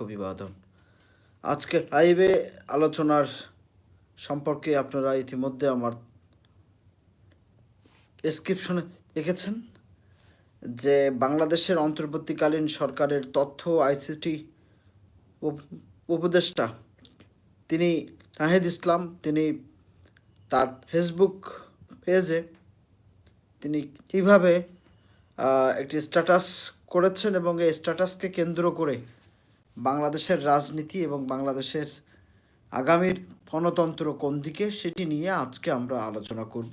অভিবাদন আজকে লাইভে আলোচনার সম্পর্কে আপনারা ইতিমধ্যে আমার ডেসক্রিপশনে দেখেছেন যে বাংলাদেশের অন্তর্বর্তীকালীন সরকারের তথ্য আইসিটি উপদেষ্টা তিনি নাহিদ ইসলাম, তিনি তার ফেসবুক পেজে তিনি কীভাবে একটি স্ট্যাটাস করেছেন এবং এই স্ট্যাটাসকে কেন্দ্র করে বাংলাদেশের রাজনীতি এবং বাংলাদেশের আগামীর গণতন্ত্র কোন দিকে সেটি নিয়ে আজকে আমরা আলোচনা করব।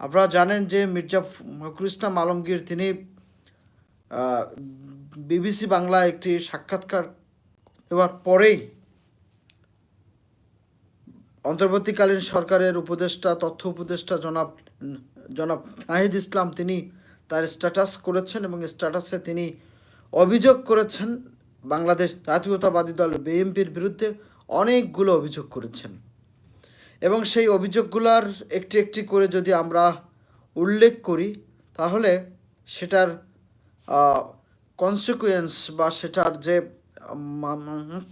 আপনারা জানেন যে মির্জা ফখরুল ইসলাম আলমগীর তিনি বিবিসি বাংলা একটি সাক্ষাৎকার দেওয়ার পরেই অন্তর্বর্তীকালীন সরকারের উপদেষ্টা, তথ্য উপদেষ্টা জনাব জনাব নাহিদ ইসলাম তিনি তার স্ট্যাটাস করেছেন এবং স্ট্যাটাসে তিনি অভিযোগ করেছেন বাংলাদেশ জাতীয়তাবাদী দল বিএনপির বিরুদ্ধে অনেকগুলো অভিযোগ করেছেন। এবং সেই অভিযোগগুলোর একটি একটি করে যদি আমরা উল্লেখ করি, তাহলে সেটার কনসিকুয়েন্স বা সেটার যে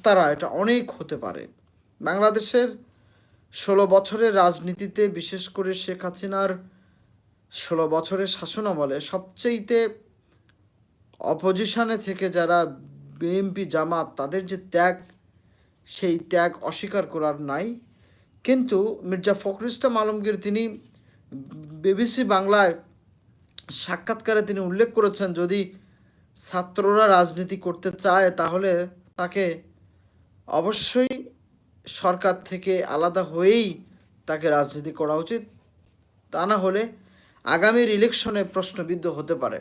তারা এটা অনেক হতে পারে। বাংলাদেশের ষোলো বছরের রাজনীতিতে বিশেষ করে শেখ হাসিনার ষোলো বছরের শাসন শাসনামলে সবচেয়েতে অপোজিশনে থেকে যারা বিএনপি জামাত তাদের যে ত্যাগ, সেই ত্যাগ অস্বীকার করার নাই। কিন্তু মির্জা ফখরুল ইসলাম আলমগীর তিনি বিবিসি বাংলায় সাক্ষাৎকারে তিনি উল্লেখ করেছেন, যদি ছাত্ররা রাজনীতি করতে চায় তাহলে তাকে অবশ্যই সরকার থেকে আলাদা হয়েই তাকে রাজনীতি করা উচিত। তা না হলে আগামীর ইলেকশনে প্রশ্নবিদ্ধ হতে পারে।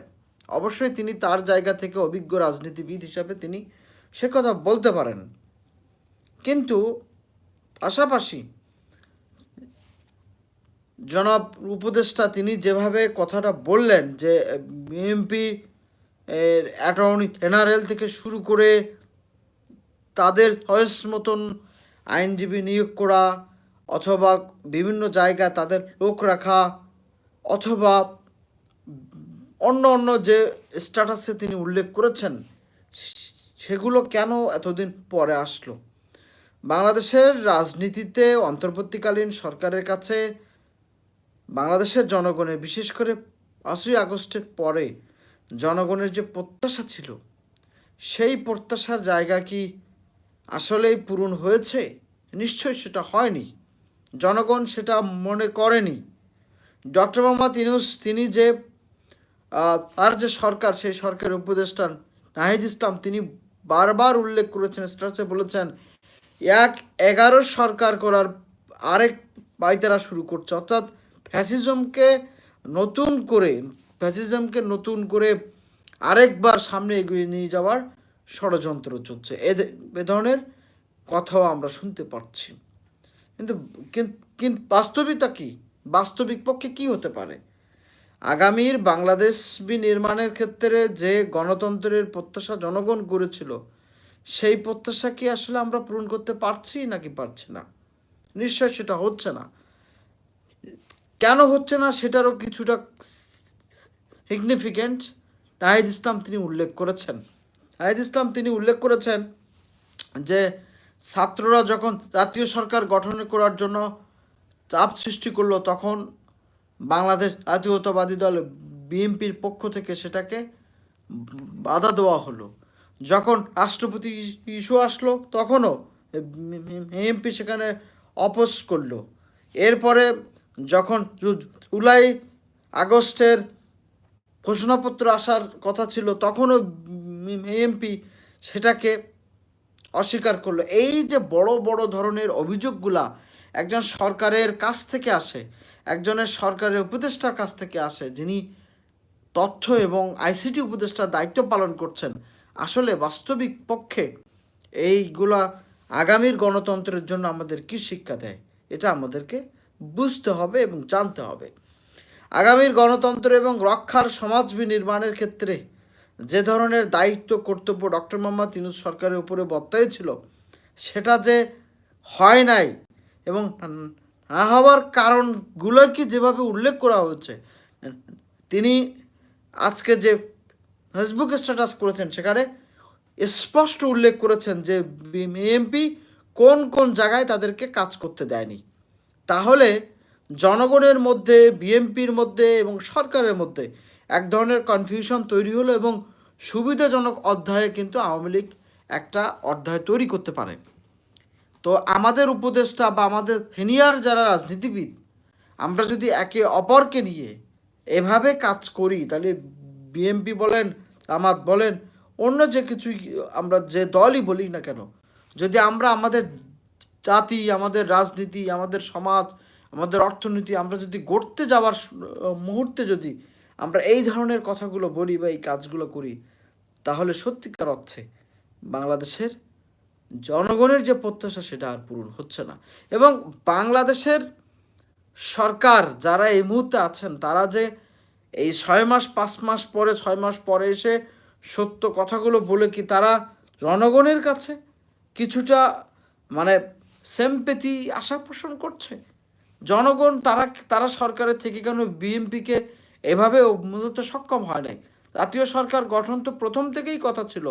অবশ্যই তিনি তার জায়গা থেকে অভিজ্ঞ রাজনীতিবিদ হিসাবে তিনি সে কথা বলতে পারেন। কিন্তু পাশাপাশি জনাব উপদেষ্টা তিনি যেভাবে কথাটা বললেন যে, বিএনপি এর অ্যাটর্নি জেনারেল থেকে শুরু করে তাদের চয়েস মতন আইনজীবী নিয়োগ করা, অথবা বিভিন্ন জায়গায় তাদের লোক রাখা, অথবা অন্য অন্য যে স্ট্যাটাসে তিনি উল্লেখ করেছেন, সেগুলো কেন এতদিন পরে আসলো? বাংলাদেশের রাজনীতিতে অন্তর্বর্তীকালীন সরকারের কাছে বাংলাদেশের জনগণের, বিশেষ করে পাঁচই আগস্টের পরে জনগণের যে প্রত্যাশা ছিল, সেই প্রত্যাশার জায়গা কি আসলেই পূরণ হয়েছে? নিশ্চয়ই সেটা হয়নি। জনগণ সেটা মনে করেনি। ডক্টর মোহাম্মদ ইনুস তিনি যে আহ, তার যে সরকার সেই সরকারের উপদেষ্টা নাহিদ ইসলাম তিনি বারবার উল্লেখ করেছেন স্ট্যাটাসে বলেছেন এক এগারো সরকার করার আরেক পাইতারা শুরু করছে। অর্থাৎ ফ্যাসিজমকে নতুন করে ফ্যাসিজমকে নতুন করে আরেকবার সামনে এগিয়ে নিয়ে যাওয়ার ষড়যন্ত্র চলছে। এ ধরনের কথাও আমরা শুনতে পাচ্ছি। কিন্তু কিন- কিন- বাস্তবিকতা কি? বাস্তবিক পক্ষে কি হতে পারে? আগামীর বাংলাদেশ বিনির্মাণের ক্ষেত্রে যে গণতন্ত্রের প্রত্যাশা জনগণ করেছিল, সেই প্রত্যাশা কি আসলে আমরা পূরণ করতে পারছি নাকি পারছি না? নিশ্চয় সেটা হচ্ছে না। কেন হচ্ছে না সেটারও কিছুটা সিগনিফিকেন্ট নাহিদ ইসলাম তিনি উল্লেখ করেছেন। নাহিদ ইসলাম তিনি উল্লেখ করেছেন যে ছাত্ররা যখন জাতীয় সরকার গঠন করার জন্য চাপ সৃষ্টি করল, তখন বাংলাদেশ জাতীয়তাবাদী দল বিএনপির পক্ষ থেকে সেটাকে বাধা দেওয়া হলো। যখন রাষ্ট্রপতি ইস্যু আসলো, তখনও এমপি সেখানে অপোজ করল। এরপরে যখন জুলাই আগস্টের ঘোষণাপত্র আসার কথা ছিল, তখনও এমপি সেটাকে অস্বীকার করল। এই যে বড় বড় ধরনের অভিযোগগুলা একজন সরকারের কাছ থেকে আসে একজনের সরকারের উপদেষ্টার কাছ থেকে আসে, যিনি তথ্য এবং আইসিটি উপদেষ্টার দায়িত্ব পালন করছেন। আসলে বাস্তবিক পক্ষে এইগুলা আগামীর গণতন্ত্রের জন্য আমাদের কি শিক্ষা দেয়, এটা আমাদেরকে বুঝতে হবে এবং জানতে হবে। আগামীর গণতন্ত্র এবং রক্ষার সমাজ বিনির্মাণের ক্ষেত্রে যে ধরনের দায়িত্ব কর্তব্য ডক্টর মোহাম্মদ ইনুস সরকারের উপরে বর্তায় ছিল, সেটা যে হয় নাই এবং না হওয়ার কারণগুলো কি যেভাবে উল্লেখ করা হয়েছে, তিনি আজকে যে ফেসবুক স্ট্যাটাস করেছেন সেখানে স্পষ্ট উল্লেখ করেছেন যে বিএমপি কোন কোন জায়গায় তাদেরকে কাজ করতে দেয়নি। তাহলে জনগণের মধ্যে, বিএমপির মধ্যে এবং সরকারের মধ্যে এক ধরনের কনফিউশন তৈরি হলো এবং সুবিধাজনক অধ্যায়ে কিন্তু আওয়ামী লীগ একটা অধ্যায় তৈরি করতে পারে তো আমাদের উপদেষ্টা বা আমাদের সিনিয়র যারা রাজনীতিবিদ, আমরা যদি একে অপরকে নিয়ে এভাবে কাজ করি, তাহলে বিএমপি বলেন, জামাত বলেন, অন্য যে কিছুই আমরা যে দলই বলি না কেন, যদি আমরা আমাদের জাতি, আমাদের রাজনীতি, আমাদের সমাজ, আমাদের অর্থনীতি, আমরা যদি গড়তে যাওয়ার মুহূর্তে যদি আমরা এই ধরনের কথাগুলো বলি বা এই কাজগুলো করি, তাহলে সত্যিকার অর্থে বাংলাদেশের জনগণের যে প্রত্যাশা সেটা আর পূরণ হচ্ছে না। এবং বাংলাদেশের সরকার যারা এই মুহূর্তে আছেন, তারা যে এই ছয় মাস, পাঁচ মাস পরে, ছয় মাস পরে এসে সত্য কথাগুলো বলে কি তারা জনগণের কাছে কিছুটা মানে সেমপেথি আশা পোষণ করছে? জনগণ তারা তারা সরকারের থেকে কেন বিএনপিকে এভাবে মূলত সক্ষম হয় নাই? জাতীয় সরকার গঠন তো প্রথম থেকেই কথা ছিল।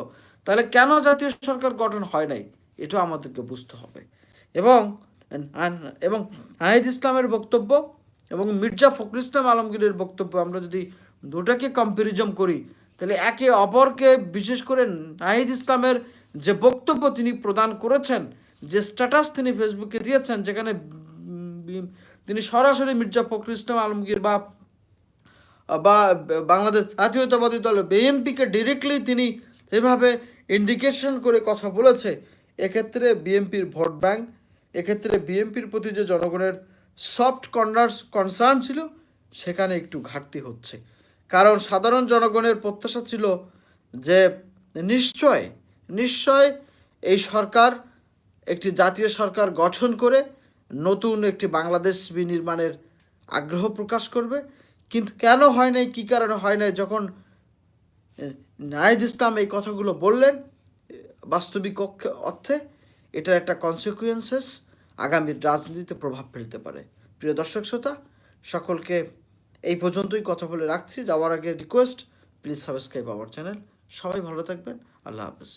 তাহলে কেন জাতীয় সরকার গঠন হয় নাই? এটা আমাদেরকে বুঝতে হবে। এবং এবং নাহিদ ইসলামের বক্তব্য এবং মির্জা ফখরুল ইসলাম আলমগীরের বক্তব্য আমরা যদি দুটাকে কম্পারিজন করি, তাহলে একে অপরকে বিশেষ করে নাহিদ ইসলামের যে বক্তব্য তিনি প্রদান করেছেন, যে স্ট্যাটাস তিনি ফেসবুকে দিয়েছেন, যেখানে তিনি সরাসরি মির্জা ফখরুল ইসলাম আলমগীর বা বা বাংলাদেশ জাতীয়তাবাদী দল বিএনপিকে ডিরেক্টলি তিনি যেভাবে ইন্ডিকেশন করে কথা বলেছে, এক্ষেত্রে বিএনপির ভোট ব্যাংক, এক্ষেত্রে বিএনপির প্রতি যে জনগণের সফট কর্নার্স কনসার্ন ছিল, সেখানে একটু ঘাটতি হচ্ছে। কারণ সাধারণ জনগণের প্রত্যাশা ছিল যে নিশ্চয় নিশ্চয় এই সরকার একটি জাতীয় সরকার গঠন করে নতুন একটি বাংলাদেশ বিনির্মাণের আগ্রহ প্রকাশ করবে। কিন্তু কেন হয় নাই, কী কারণে হয় নাই, যখন নাহিদ ইসলাম এই কথাগুলো বললেন, বাস্তবিক অর্থে, এটার একটা কনসিকুয়েন্সেস আগামীর রাজনীতিতে প্রভাব ফেলতে পারে। প্রিয় দর্শক শ্রোতা, সকলকে এই পর্যন্তই কথা বলে রাখছি। যাওয়ার আগে request please subscribe our channel সবাই ভালো থাকবেন। আল্লাহ হাফেজ।